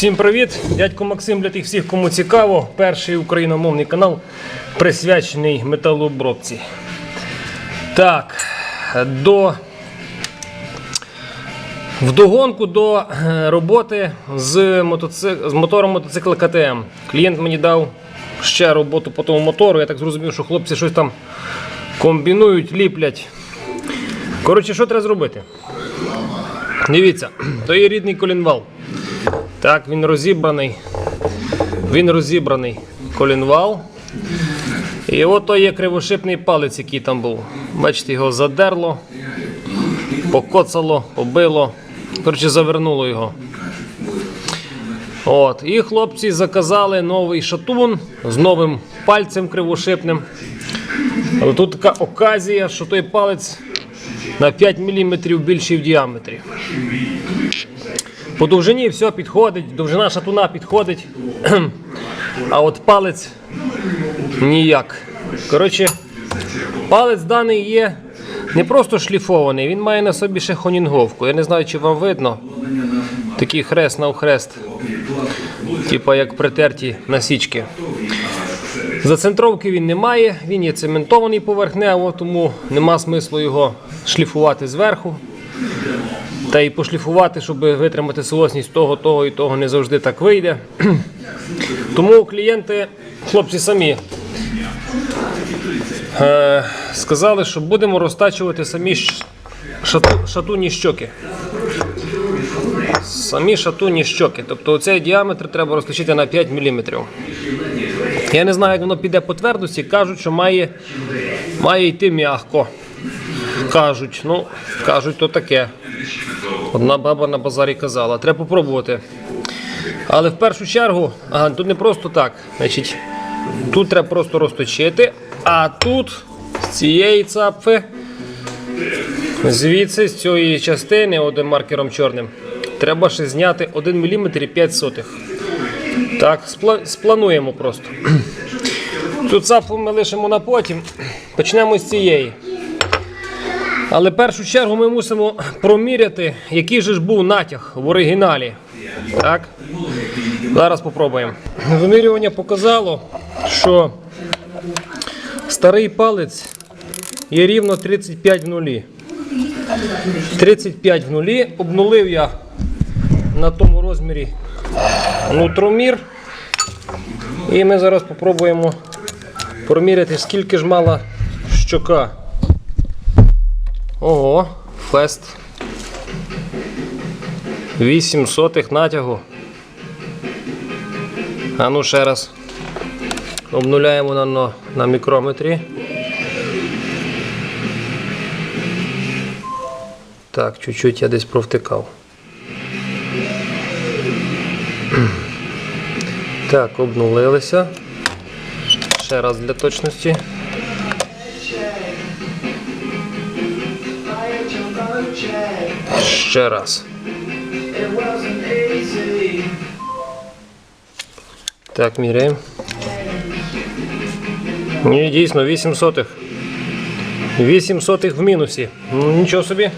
Всім привіт! Дядько Максим для тих всіх, кому цікаво. Перший україномовний канал присвячений металообробці. Так, до вдогонку до е, роботи з, мотоцик... з мотором мотоцикла КТМ. Клієнт мені дав ще роботу по тому мотору. Я так зрозумів, що хлопці щось там комбінують, ліплять. Коротше, що треба зробити? Дивіться, то є рідний колінвал. Так, він розібраний. Він розібраний колінвал. І от то є кривошипний палець, який там був. Бачите, його задерло, покоцало, побило. Коротше, завернуло його. От. І хлопці заказали новий шатун з новим пальцем кривошипним. Але тут така оказія, що той палець на 5 мм більший в діаметрі. По довжині все підходить, довжина шатуна підходить. А от палець ніяк. Коротше, палець даний є не просто шліфований, він має на собі ще хонінговку. Я не знаю, чи вам видно. Такий хрест навхрест. Типа як притерті насічки. Зацентровки він не має, він є цементований поверхнево, тому нема смислу його шліфувати зверху. Та й пошліфувати, щоб витримати солосність того, того і того не завжди так вийде. Тому клієнти, хлопці самі е, сказали, що будемо розтачувати самі шату, шатунні щоки. Самі шатунні щоки. Тобто цей діаметр треба розточити на 5 мм. Я не знаю, як воно піде по твердості. Кажуть, що має, має йти м'яко. Кажуть, ну, кажуть, то таке. Одна баба на базарі казала, треба попробувати. Але в першу чергу, ага, тут не просто так. Значить, тут треба просто розточити, а тут з цієї цапфи, звідси, з цієї частини, одним маркером чорним, треба ще зняти 1 мм і 5 сотих. Так, спла- сплануємо просто. Тут цапфу ми лишимо на потім. Почнемо з цієї. Але в першу чергу ми мусимо проміряти, який же ж був натяг в оригіналі. Так? Зараз спробуємо. Вимірювання показало, що старий палець є рівно 35 в нулі. 35 в нулі. Обнулив я на тому розмірі нутромір. І ми зараз спробуємо проміряти, скільки ж мала щока. Ого, фест. 8 сотих натягу. А ну ще раз. Обнуляємо на, на, на мікрометрі. Так, чуть-чуть я десь провтикав. Так, обнулилися. Ще раз для точності. Ще раз. Так, міряємо. Ні, дійсно, 8 сотих. 8 сотих в мінусі. Ну, нічого собі.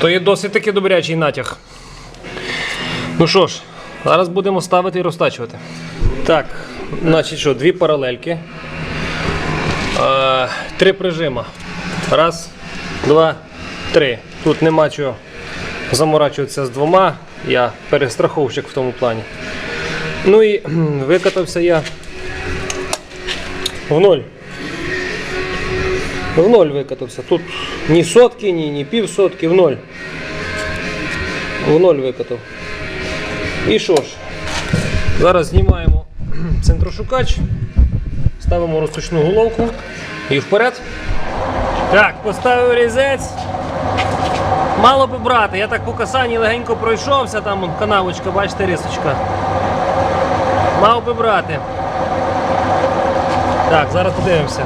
То є досить таки добрячий натяг. Ну що ж, зараз будемо ставити і розтачувати. Так, значить що, дві паралельки. Е, три прижима. Раз, два, три. Тут нема чого заморачуватися з двома. Я перестраховщик в тому плані. Ну і викатався я в ноль. В ноль викатався. Тут ні сотки, ні, ні пів сотки, в ноль. В ноль викатав. І що ж, зараз знімаємо центрошукач, ставимо розточну головку і вперед. Так, поставив різець. Мало би брати, я так по касанні легенько пройшовся, там канавочка, бачите, рисочка. Мав би брати. Так, зараз подивимося.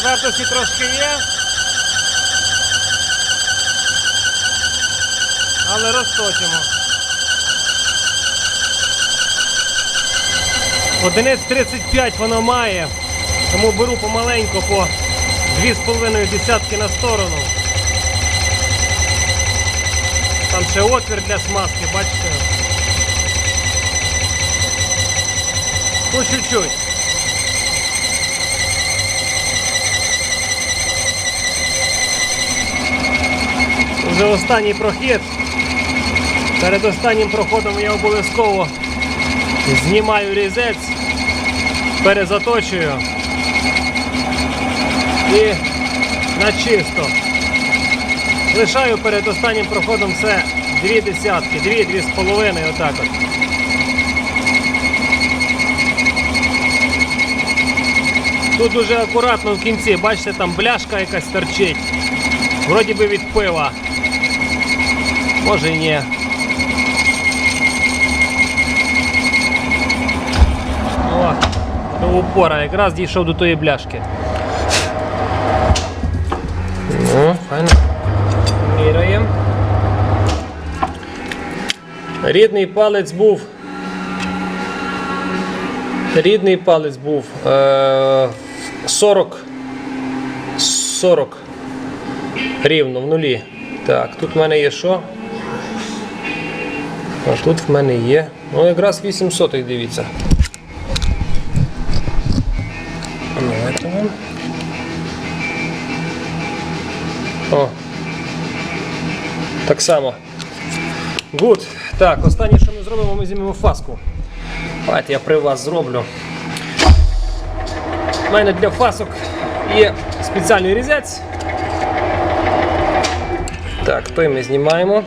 Твердості трошки є. Але розточимо. Одиниць 35 вона має. Тому беру помаленько по 2,5 десятки на сторону. Там ще отвір для смазки, бачите? Ну, чуть-чуть. Вже останній прохід. Перед останнім проходом я обов'язково знімаю різець, перезаточую і на чисто. Лишаю перед останнім проходом це дві десятки, дві-дві з половиною, отак от. Тут дуже акуратно в кінці, бачите, там бляшка якась торчить. Вроді би від пива. Може і ні. О, до упора, якраз дійшов до тої бляшки. Ну, файно. Міряємо. Рідний палець був. Рідний палець був е, 40. 40. Рівно в нулі. Так, тут в мене є що? А тут в мене є. Ну, якраз 8 сотих, дивіться. Это вон. О. Так само. Гуд. Так, останнє, що ми зробимо, ми знімемо фаску. Давайте я при вас зроблю. У мене для фасок є спеціальний різець. Так, той ми знімаємо.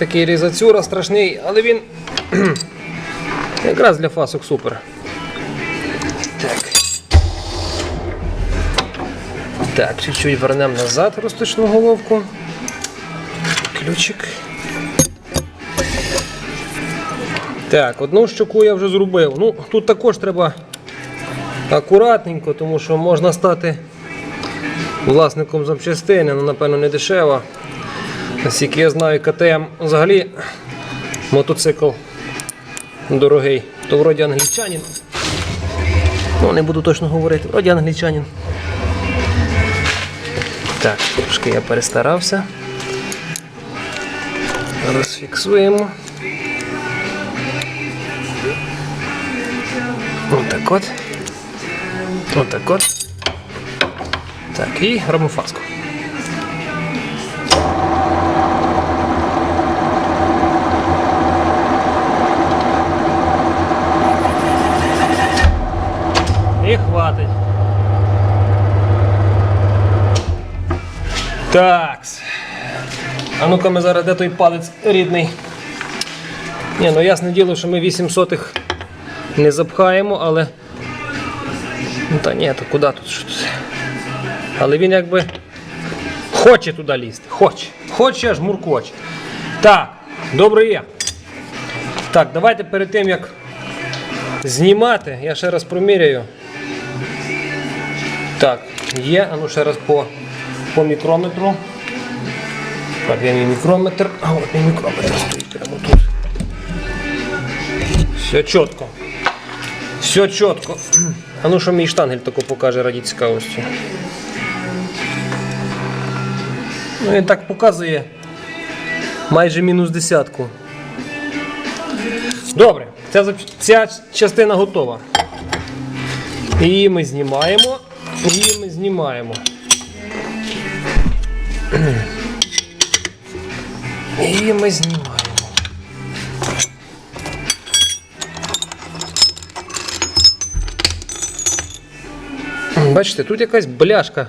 Такий різацюра страшний, але він якраз для фасок супер. Так. Так, чуть-чуть вернемо назад розточну головку. Ключик. Так, одну щоку я вже зробив. Ну, тут також треба акуратненько, тому що можна стати власником запчастини, ну, напевно, не дешево. Наскільки я знаю, КТМ взагалі мотоцикл дорогий. То вроді англічанин. Ну, не буду точно говорити, вроді англічанин. Так, трошки я перестарався. Розфіксуємо. Отак от. Отак от. Так, і робимо фаску. І хватить. Так. А ну-ка ми зараз де той палець рідний. Ні, ну ясне діло, що ми 8 сотих не запхаємо, але. Ну та ні, то куди тут? Що тут? Але він якби хоче туди лізти. Хоче. Хоче, аж муркоче. Так, добре є. Так, давайте перед тим як знімати, я ще раз проміряю. Так, є, а ну ще раз по, по мікрометру. Так, є мій мікрометр. А от мій мікрометр стоїть прямо тут. Все чітко. Все чітко. А ну що мій штангель тако покаже раді цікавості. Ну він так показує майже мінус десятку. Добре, ця, ця частина готова. Її ми знімаємо. Її ми знімаємо. Її ми знімаємо. Бачите, тут якась бляшка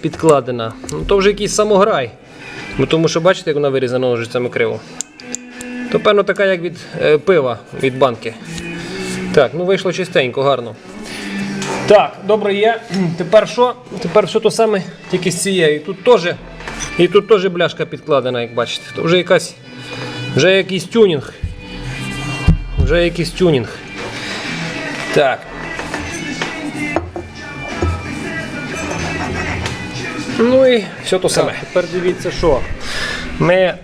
підкладена. Ну, то вже якийсь самограй. Ну, тому що бачите, як вона вирізана ножицями криво. То певно така, як від е, пива від банки. Так, ну вийшло чистенько, гарно. Так, добре є. Тепер що? Тепер все то саме, тільки з цією. Тут теж, і тут теж бляшка підкладена, як бачите. То вже якась, вже якийсь тюнінг. Вже якийсь тюнінг. Так. Ну і все то саме. Тепер дивіться, що ми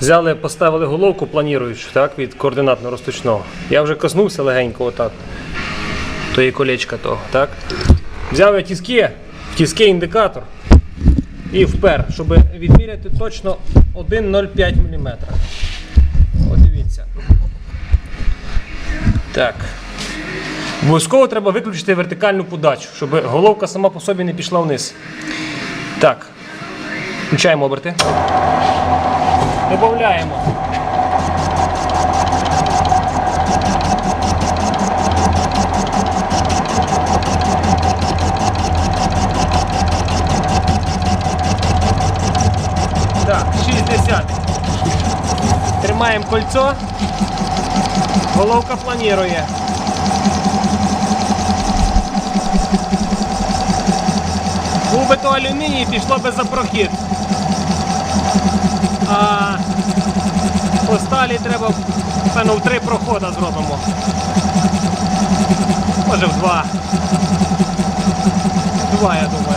взяли, поставили головку планіруючу так, від координатно-розточного. Я вже коснувся легенько отак. Тої колечка того. Так? Взяв я тіски, в тіски індикатор і впер, щоб відміряти точно 1,05 мм. От дивіться. Так. Обов'язково треба виключити вертикальну подачу, щоб головка сама по собі не пішла вниз. Так. Включаємо оберти. Добавляємо. Так, 60. Тримаємо кольцо. Головка планірує. Був би то алюміній, пішло би за прохід. А по сталі треба певно, в три проходи зробимо. Може в два. Два, я думаю.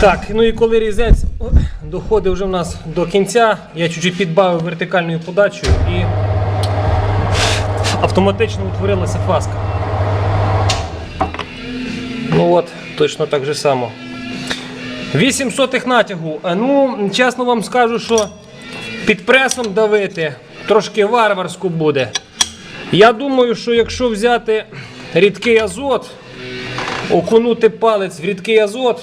Так, ну і коли різець доходить вже в нас до кінця, я чуть-чуть підбавив вертикальною подачею і автоматично утворилася фаска. Ну от, точно так же само. 8 сотих натягу. Ну, чесно вам скажу, що під пресом давити трошки варварсько буде. Я думаю, що якщо взяти рідкий азот, окунути палець в рідкий азот,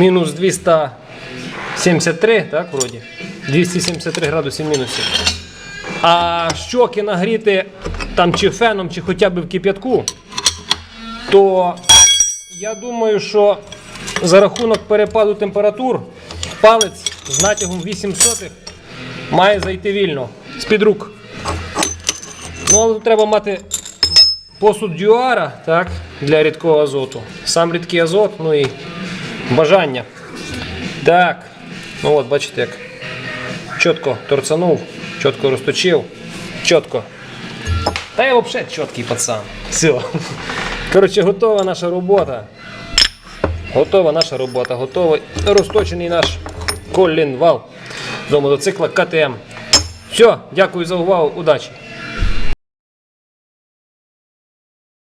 мінус 273, так, вроді? 273 градуси мінусів. А щоки нагріти там чи феном, чи хоча б в кип'ятку, то я думаю, що за рахунок перепаду температур палець з натягом 8 сотих має зайти вільно з-під рук. Ну, але тут треба мати посуд дюара так, для рідкого азоту. Сам рідкий азот, ну і бажання. Так. Ну от, бачите, як чітко торцанув, чітко розточив, чітко. Та я взагалі чіткий пацан. Все. Коротше, готова наша робота. Готова наша робота, готовий розточений наш колінвал до мотоцикла КТМ. Все, дякую за увагу, удачі!